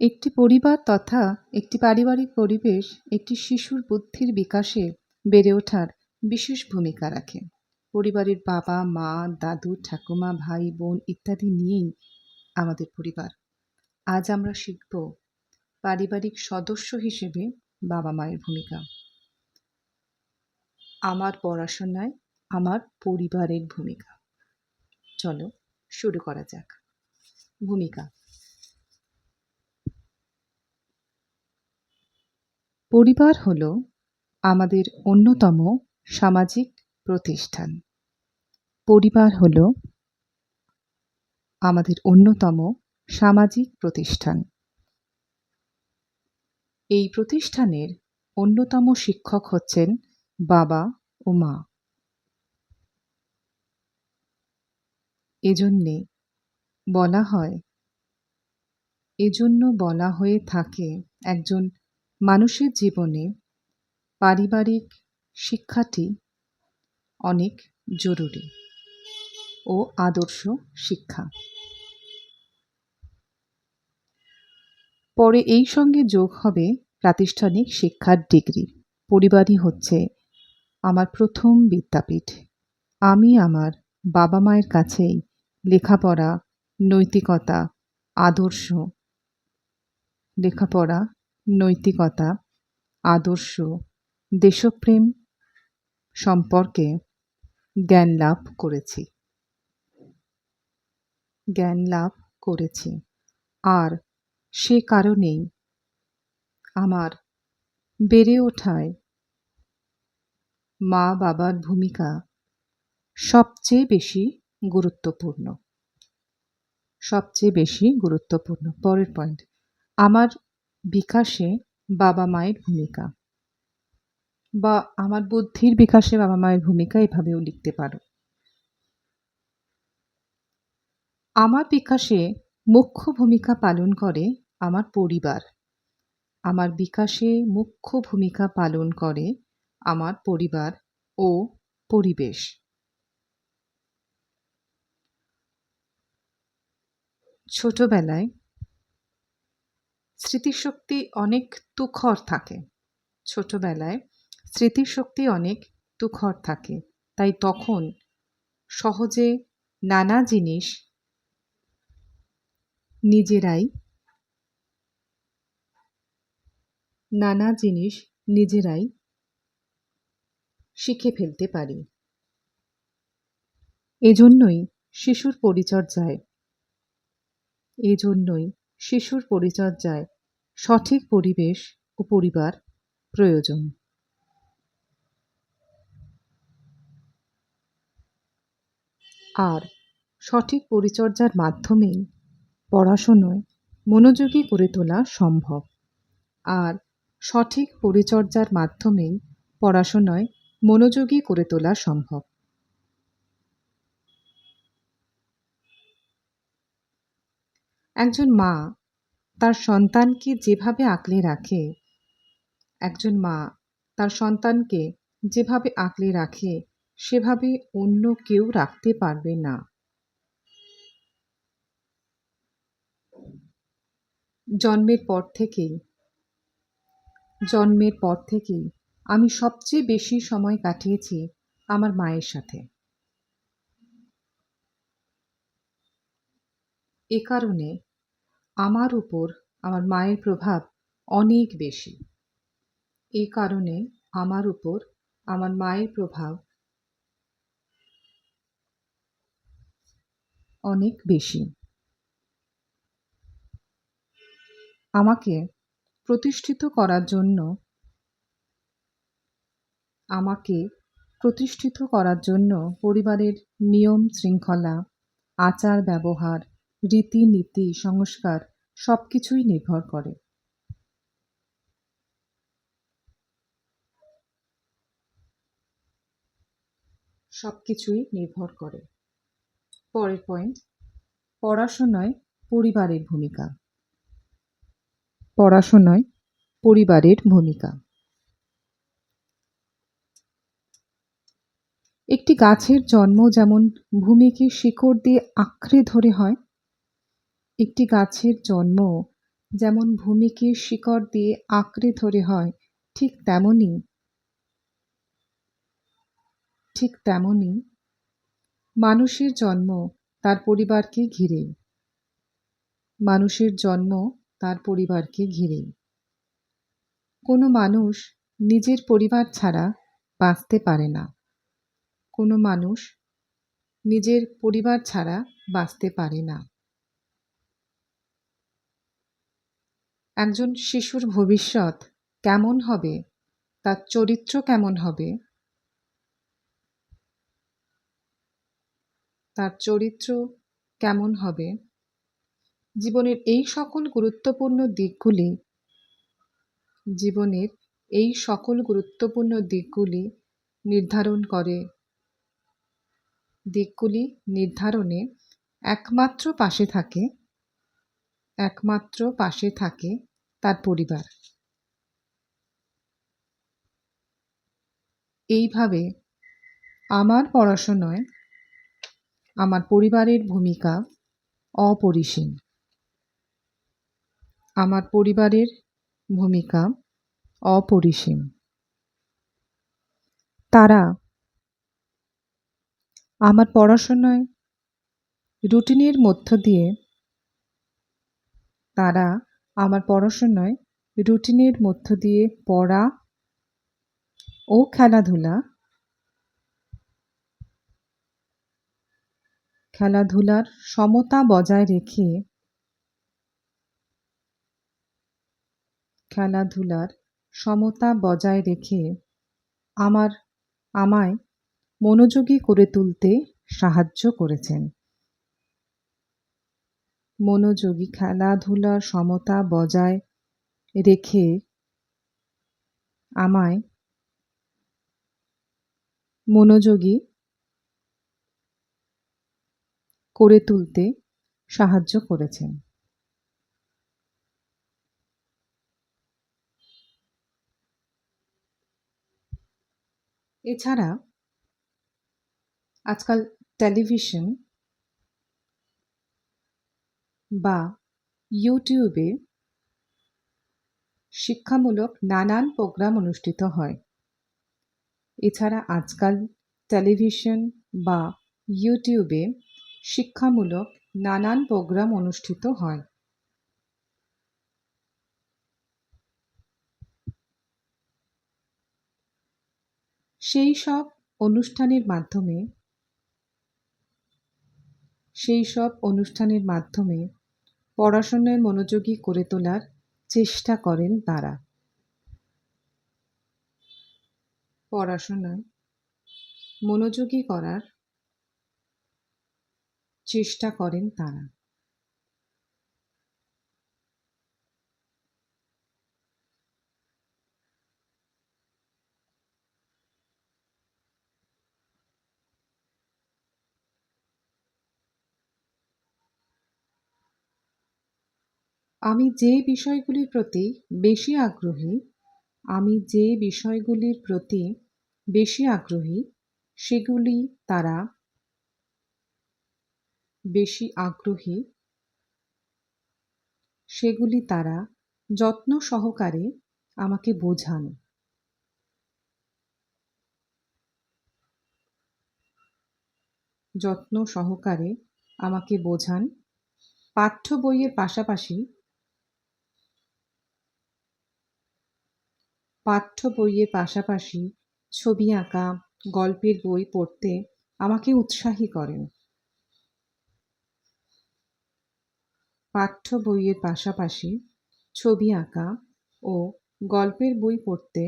একটি পরিবার তথা একটি পারিবারিক পরিবেশ একটি শিশুর বুদ্ধির বিকাশে বেড়ে ওঠার বিশেষ ভূমিকা রাখে। পরিবারের বাবা, মা, দাদু, ঠাকুমা, ভাই, বোন ইত্যাদি নিয়েই আমাদের পরিবার। আজ আমরা শিখব পারিবারিক সদস্য হিসেবে বাবা মায়ের ভূমিকা। আমার পড়াশোনায় আমার পরিবারের ভূমিকা। চলো শুরু করা যাক। ভূমিকা। পরিবার হল আমাদের অন্যতম সামাজিক প্রতিষ্ঠান। পরিবার হল আমাদের অন্যতম সামাজিক প্রতিষ্ঠান। এই প্রতিষ্ঠানের অন্যতম শিক্ষক হচ্ছেন বাবা ও মা। এজন্যে বলা হয়, এজন্য বলা হয়ে থাকে একজন মানুষের জীবনে পারিবারিক শিক্ষাটি অনেক জরুরি ও আদর্শ শিক্ষা। পরে এই সঙ্গে যোগ হবে প্রাতিষ্ঠানিক শিক্ষার ডিগ্রি। পরিবারই হচ্ছে আমার প্রথম বিদ্যাপীঠ। আমি আমার বাবা মায়ের কাছেই লেখাপড়া, নৈতিকতা, আদর্শ লেখাপড়া নৈতিকতা, আদর্শ, দেশপ্রেম সম্পর্কে জ্ঞান লাভ করেছি। জ্ঞান লাভ করেছি। আর সে কারণেই আমার বেড়ে ওঠায় মা বাবার ভূমিকা সবচেয়ে বেশি গুরুত্বপূর্ণ। সবচেয়ে বেশি গুরুত্বপূর্ণ। পরের পয়েন্ট আমার বিকাশে বাবা মায়ের ভূমিকা। বা আমার বুদ্ধির বিকাশে বাবা মায়ের ভূমিকা এভাবেও লিখতে পারো। আমার বিকাশে মুখ্য ভূমিকা পালন করে আমার পরিবার। আমার বিকাশে মুখ্য ভূমিকা পালন করে আমার পরিবার ও পরিবেশ। ছোটবেলায় স্মৃতিশক্তি অনেক তুখর থাকে। ছোটবেলায় স্মৃতিশক্তি অনেক তুখর থাকে। তাই তখন সহজে নানা জিনিস নিজেরাই নানা জিনিস নিজেরাই শিখে ফেলতে পারি। এজন্যই শিশুর পরিচর্যায়, এজন্যই শিশুর পরিচর্যায় সঠিক পরিবেশ ও পরিবার প্রয়োজন। আর সঠিক পরিচর্যার মাধ্যমেই পড়াশুনোয় মনোযোগী করে তোলা সম্ভব। আর সঠিক পরিচর্যার মাধ্যমেই পড়াশোনায় মনোযোগী করে তোলা সম্ভব। একজন মা তার সন্তানকে যেভাবে আঁকলে রাখে, একজন মা তার সন্তানকে যেভাবে আঁকলে রাখে, সেভাবে অন্য কেউ রাখতে পারবে না। জন্মের পর থেকেই, জন্মের পর থেকেই আমি সবচেয়ে বেশি সময় কাটিয়েছি আমার মায়ের সাথে। এ কারণে আমার উপর আমার মায়ের প্রভাব অনেক বেশি। এই কারণে আমার উপর আমার মায়ের প্রভাব অনেক বেশি। আমাকে প্রতিষ্ঠিত করার জন্য আমাকে প্রতিষ্ঠিত করার জন্য পরিবারের নিয়ম শৃঙ্খলা আচার ব্যবহার রীতিনীতি, সংস্কার সব কিছুই নির্ভর করে। সব কিছুই নির্ভর করে। পরের পয়েন্ট পড়াশোনায় পরিবারের ভূমিকা। পড়াশোনায় পরিবারের ভূমিকা। একটি গাছের জন্ম যেমন ভূমিকে শিকড় দিয়ে আঁকড়ে ধরে হয় একটি গাছের জন্ম। যেমন ভূমিকে শিকড় দিয়ে আঁকড়ে ধরে হয়, ঠিক তেমনি। ঠিক তেমনি। মানুষের জন্ম, তার পরিবারকে ঘিরে। মানুষের জন্ম, তার পরিবারকে ঘিরে। কোনো মানুষ নিজের পরিবার ছাড়া বাঁচতে পারে না। কোনো মানুষ নিজের পরিবার ছাড়া বাঁচতে পারে না। একজন শিশুর ভবিষ্যৎ কেমন হবে? তার চরিত্র কেমন হবে? তার চরিত্র কেমন হবে? জীবনের এই সকল গুরুত্বপূর্ণ দিকগুলি জীবনের এই সকল গুরুত্বপূর্ণ দিকগুলি নির্ধারণ করে। দিকগুলি নির্ধারণে একমাত্র পাশে থাকে একমাত্র পাশে থাকে তার পরিবার। এইভাবে আমার পড়াশোনায় আমার পরিবারের ভূমিকা অপরিসীম। আমার পরিবারের ভূমিকা অপরিসীম। তারা আমার পড়াশোনায় রুটিনের মধ্য দিয়ে তারা আমার পড়াশোনায় রুটিনের মধ্য দিয়ে পড়া ও খেলাধুলা, খেলাধুলার সমতা বজায় রেখে খেলাধুলার সমতা বজায় রেখে আমার, আমায় মনোযোগী করে তুলতে সাহায্য করেছেন। মনোযোগী খেলাধুলার সমতা বজায় রেখে আমায় মনোযোগী করে তুলতে সাহায্য করেছেন। এছাড়া আজকাল টেলিভিশন বা ইউটিউবে শিক্ষামূলক নানান প্রোগ্রাম অনুষ্ঠিত হয়। এছাড়া আজকাল টেলিভিশন বা ইউটিউবে শিক্ষামূলক নানান প্রোগ্রাম অনুষ্ঠিত হয়। সেই সব অনুষ্ঠানের মাধ্যমে, সেই সব অনুষ্ঠানের মাধ্যমে পড়াশোনায় মনোযোগী করে তোলার চেষ্টা করেন তারা। পড়াশোনায় মনোযোগী করার চেষ্টা করেন তারা। আমি যে বিষয়গুলির প্রতি বেশি আগ্রহী, আমি যে বিষয়গুলির প্রতি বেশি আগ্রহী, সেগুলি তারা বেশি আগ্রহী, সেগুলি তারা যত্ন সহকারে আমাকে বোঝান। যত্ন সহকারে আমাকে বোঝান। পাঠ্য বইয়ের পাশাপাশি পাঠ্য বইয়ের পাশাপাশি ছবি আঁকা, গল্পের বই পড়তে আমাকে উৎসাহী করেন। পাঠ্য বইয়ের পাশাপাশি ছবি আঁকা ও গল্পের বই পড়তে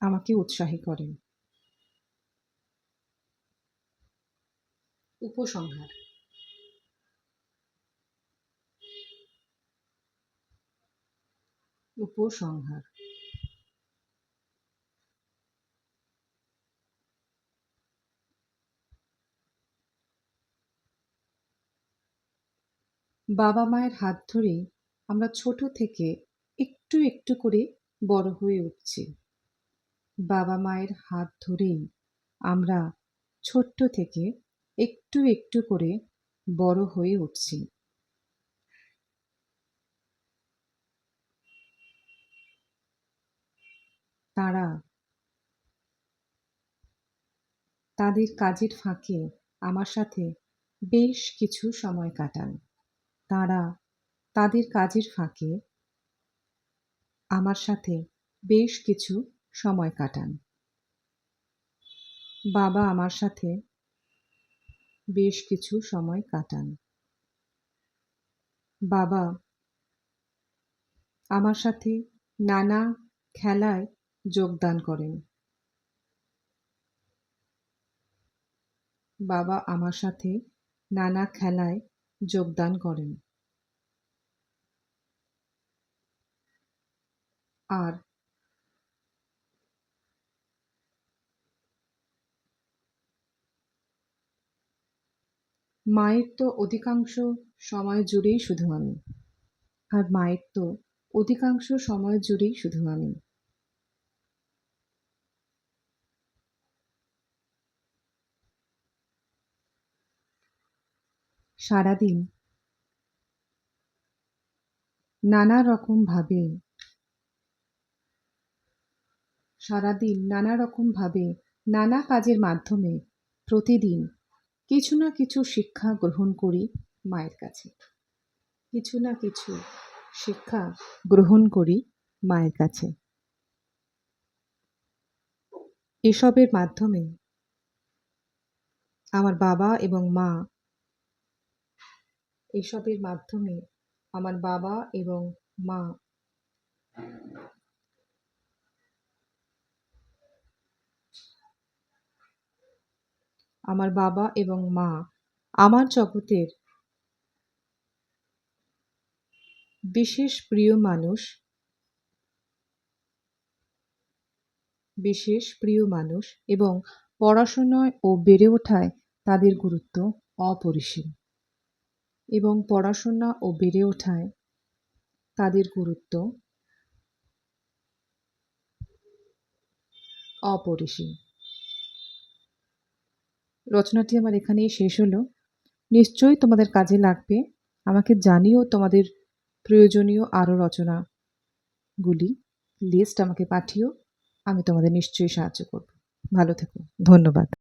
আমাকে উৎসাহী করেন। উপসংহার। উপসংহার। বাবা মায়ের হাত ধরেই আমরা ছোট থেকে একটু একটু করে বড় হয়ে উঠছি। বাবা মায়ের হাত ধরেই আমরা ছোট্ট থেকে একটু একটু করে বড় হয়ে উঠছি। তারা তাদের কাজের ফাঁকে আমার সাথে বেশ কিছু সময় কাটান। তারা তাদের কাজের ফাঁকে আমার সাথে বেশ কিছু সময় কাটান। বাবা আমার সাথে বেশ কিছু সময় কাটান। বাবা আমার সাথে নানা খেলায় যোগদান করেন। বাবা আমার সাথে নানা খেলায় যোগদান করেন। আর মায়ের তো অধিকাংশ সময় জুড়েই শুধু আমি। আর মায়ের তো অধিকাংশ সময় জুড়েই শুধু আমি। সারাদিন। নানা রকম ভাবে। সারাদিন নানা রকম ভাবে, নানা কাজের মাধ্যমে প্রতিদিন কিছু না কিছু শিক্ষা গ্রহণ করি মায়ের কাছে। কিছু না কিছু শিক্ষা গ্রহণ করি মায়ের কাছে। এসবের মাধ্যমে আমার বাবা এবং মা এসবের মাধ্যমে আমার বাবা এবং মা আমার বাবা এবং মা আমার জগতের বিশেষ প্রিয় মানুষ, বিশেষ প্রিয় মানুষ এবং পড়াশোনায় ও বেড়ে ওঠায় তাদের গুরুত্ব অপরিসীম। এবং পড়াশোনা ও বেড়ে ওঠায় তাদের গুরুত্ব অপরিসীম। রচনাটি আমার এখানেই শেষ হলো। নিশ্চয়ই তোমাদের কাজে লাগবে। আমাকে জানিও তোমাদের প্রয়োজনীয় আরও রচনাগুলি, লিস্ট আমাকে পাঠিও। আমি তোমাদের নিশ্চয়ই সাহায্য করব। ভালো থেকো। ধন্যবাদ।